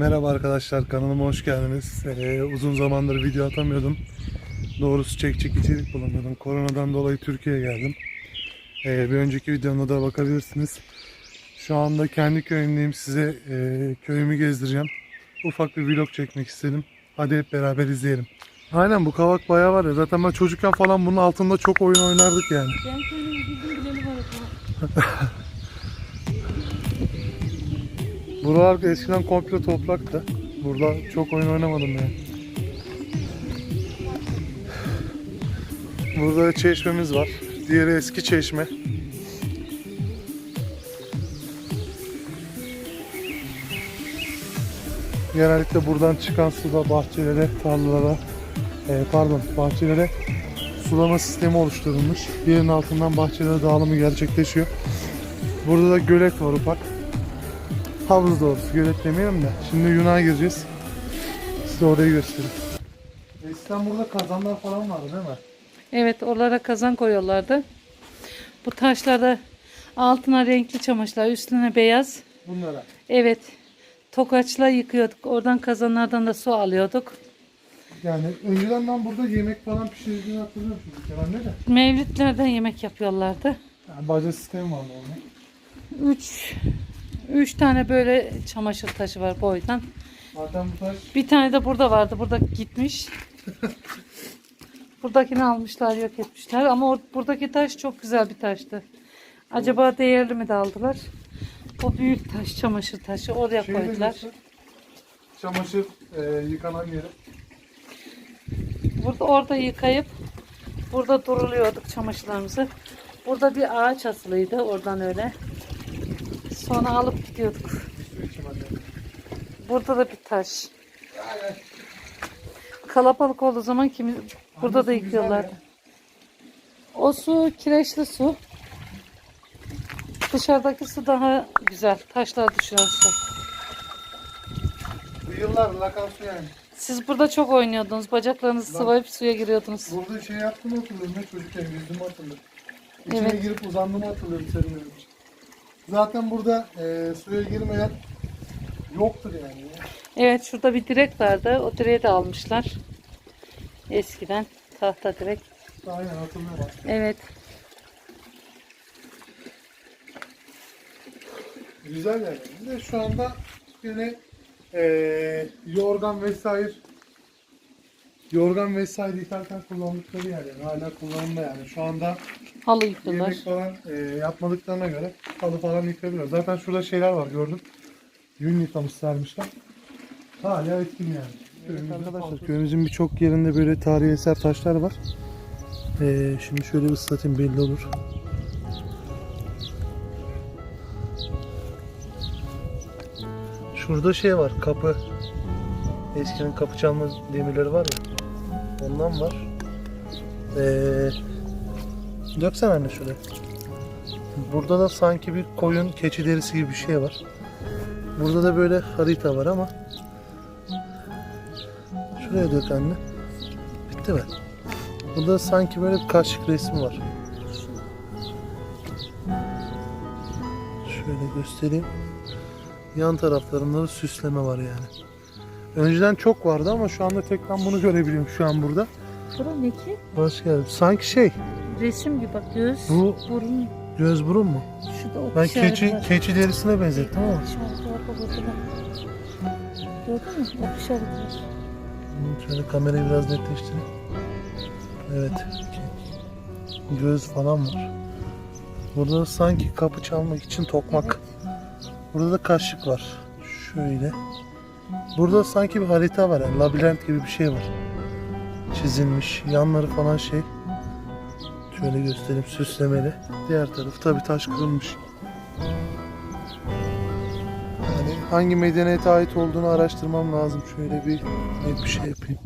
Merhaba arkadaşlar kanalıma hoş geldiniz. Ee, uzun zamandır video atamıyordum. Doğrusu çekecek içerik bulamıyordum. Koronadan dolayı Türkiye'ye geldim. Ee, bir önceki videomda da bakabilirsiniz. Şu anda kendi köyümdeyim. Size e, köyümü gezdireceğim. Ufak bir vlog çekmek istedim. Hadi hep beraber izleyelim. Aynen bu kavak bayağı var ya. Zaten ben çocukken falan bunun altında çok oyun oynardık yani. Ben kendimi bildim bileli var. Buralar eskiden komple topraktı. Burada çok oyun oynamadım yani. Burada çeşmemiz var. Diğeri eski çeşme. Genellikle buradan çıkan su da bahçelere, tarlalara, e, pardon bahçelere sulama sistemi oluşturulmuş. Yerin altından bahçelere dağılımı gerçekleşiyor. Burada da gölet var ufak. Havuz doğrusu gölet demeyelim de. Şimdi Yunan'a gireceğiz. Size orayı göstereyim. Eskiden burada kazanlar falan vardı değil mi? Evet oralara kazan koyuyorlardı. Bu taşlarda altına renkli çamaşırlar üstüne beyaz. Bunlara. Evet tokaçla yıkıyorduk. Oradan kazanlardan da su alıyorduk. Yani önceden ben burada yemek falan pişirdiğini hatırlıyorum çocukken anne de. Mevlütlerden yemek yapıyorlardı. Yani baca sistemi vardı onun. Üç, üç tane böyle çamaşır taşı var boydan. Zaten bu taş Bir tane de burada vardı. Burada gitmiş. Buradakini almışlar yok etmişler. Ama or- buradaki taş çok güzel bir taştı. Acaba değerli mi de aldılar? O büyük taş, çamaşır taşı oraya şeyi de koydular. göster. Çamaşır e, yıkanan yeri. Burada orada yıkayıp burada duruluyorduk çamaşırlarımızı. Burada bir ağaç asılıydı oradan öyle. Sonra alıp gidiyorduk. Burada da bir taş. Kalabalık olduğu zaman kimi burada da ya. O su kireçli su. Dışarıdaki su daha güzel. Taşlar düşen su. Bu yıllar lakan su yani. Siz burada çok oynuyordunuz. Bacaklarınızı sıvayıp suya giriyordunuz. Burada şey yaptım hatırlıyorum ne çocukken yüzdüğümü hatırlıyorum. İçine Evet. girip uzandığımı hatırlıyorum serinlemek için. Zaten burada e, suya girmeyen yoktur yani. Evet şurada bir direk vardı. O direği de almışlar. Eskiden tahta direk. Aynen hatırlıyorum. Evet. Güzel yani. Bir de şu anda yine e, yorgan vesaire yorgan vesaire yıkarken kullandıkları yer yani. Hala kullanımda yani. Şu anda Halı yıkıyorlar. yemek falan e, yapmadıklarına göre halı falan yıkayabiliyor. Zaten şurada şeyler var gördüm. Yün yıkamışlarmışlar. Hala etkin yani. Evet arkadaşlar köyümüzün birçok yerinde böyle tarihi eser taşlar var. Ee, şimdi şöyle bir ıslatayım belli olur. Şurada şey var kapı. Eskinin kapı çalma demirleri var ya. Ondan var. Ee, döksene anne şuraya. Burada da sanki bir koyun keçi derisi gibi bir şey var. Burada da böyle harita var ama Şuraya dök anne. Bitti mi? Burada sanki böyle bir kaşık resmi var. Şöyle göstereyim. Yan taraflarında da süsleme var yani. Önceden çok vardı ama şu anda tek ben bunu görebiliyorum şu an burada. Bura ne ki? Hoş geldin. Sanki şey, Resim gibi bak göz, Bu- burun, göz burun mu? şurada ok Ben işareti keçi, keçi derisine benzettim ama. Var bak ortada. Gördün mü? Hı, Şöyle kamerayı biraz netleştireyim. Evet. Göz falan var. Burada da sanki kapı çalmak için tokmak. Burada da kaşık var. Şöyle. Burada sanki bir harita var yani labirent gibi bir şey var. Çizilmiş. Yanları falan şey. Şöyle göstereyim süslemeli. Diğer tarafı tabi taş kırılmış. Yani hangi medeniyete ait olduğunu araştırmam lazım. Şöyle bir bir şey yapayım.